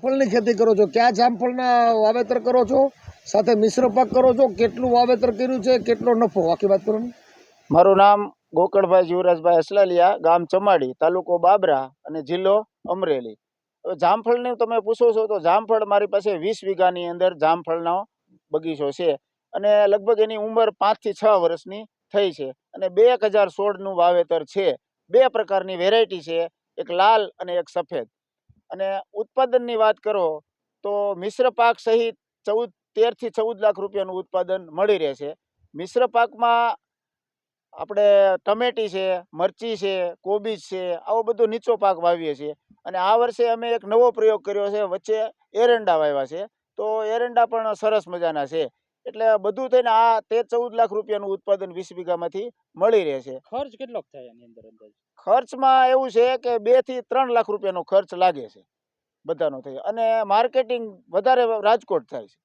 જામફળની ખેતી કરો છો? ક્યાં જામફળના વાવેતર કરો છો? સાથે મિશ્ર પાક કરો છો? કેટલું વાવેતર કર્યું છે? કેટલો નફો? આખી વાત કરો મારું નામ ગોકળભાઈ જીવરાજભાઈ અસલાલિયા, ગામ ચમાડી, તાલુકો બાબરા અને જિલ્લો અમરેલી. હવે જામફળની તમે પૂછો છો તો જામફળ મારી પાસે વીસ વીઘાની અંદર જામફળનો બગીચો છે અને લગભગ એની ઉંમર પાંચથી છ વર્ષની થઈ છે અને બે હજાર સોળનું વાવેતર છે. બે પ્રકારની વેરાયટી છે, એક લાલ અને એક સફેદ. અને ઉત્પાદનની વાત કરો, તો મિશ્ર પાક સહિત ચૌદ તેરથી ચૌદ લાખ રૂપિયાનું ઉત્પાદન મળી રહે છે. મિશ્ર પાકમાં આપણે ટમેટી છે, મરચી છે, કોબીજ છે, આવો બધો નીચો પાક વાવીએ છીએ. અને આ વર્ષે અમે એક નવો પ્રયોગ કર્યો છે, વચ્ચે એરંડા વાવ્યા છે. તો એરંડા પણ સરસ મજાના છે. એટલે બધું થઈને આ તે ચૌદ લાખ રૂપિયાનું ઉત્પાદન વીસ વીઘામાંથી મળી રહે છે. ખર્ચ કેટલો થાય એની અંદર અંદાજે? ખર્ચમાં એવું છે કે બેથી ત્રણ લાખ રૂપિયાનો ખર્ચ લાગે છે. બધાનો થઈ અને માર્કેટિંગ વધારે રાજકોટ થાય છે.